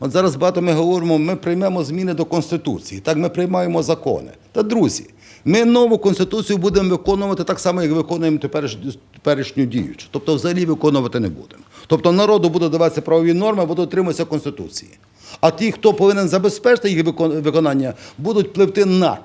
От зараз багато ми говоримо, ми приймемо зміни до Конституції, так ми приймаємо закони. Та друзі, ми нову Конституцію будемо виконувати так само, як виконуємо теперішню, діючу. Тобто взагалі виконувати не будемо. Тобто народу будуть даватися правові норми, будуть дотримуватися Конституції. А ті, хто повинен забезпечити їх виконання, будуть пливти над.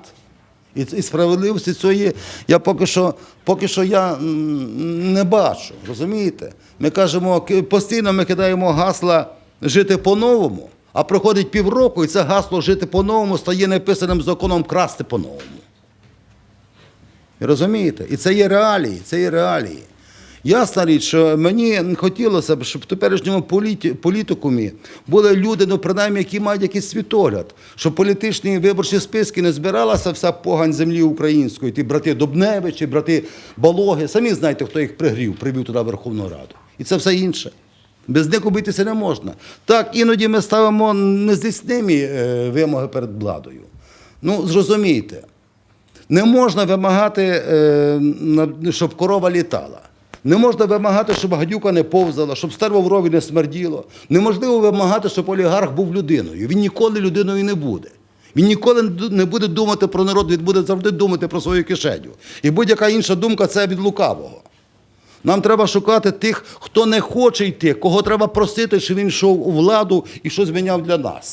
І справедливості цієї я поки що, поки що я не бачу. Розумієте? Ми кажемо, постійно ми кидаємо гасла жити по-новому, а проходить півроку, і це гасло жити по-новому стає неписаним законом красти по-новому. Розумієте? І це є реалії, це є реалії. Ясна річ, що мені хотілося б, щоб в теперішньому політі, політикумі були люди, ну принаймні, які мають якийсь світогляд, щоб політичні виборчі списки не збиралася вся погань землі української, ті брати Добневичі, брати Балоги. Самі знаєте, хто їх пригрів, привів туди Верховну Раду. І це все інше. Без них обійтися не можна. Так, іноді ми ставимо нездійснimі е, вимоги перед владою. Ну, зрозумійте, не можна вимагати, е, щоб корова літала. Не можна вимагати, щоб гадюка не повзала, щоб стерво в рові не смерділо. Неможливо вимагати, щоб олігарх був людиною. Він ніколи людиною не буде. Він ніколи не буде думати про народ, він буде завжди думати про свою кишеню. І будь-яка інша думка це від лукавого. Нам треба шукати тих, хто не хоче йти, кого треба просити, щоб він йшов у владу і щось зміняв для нас.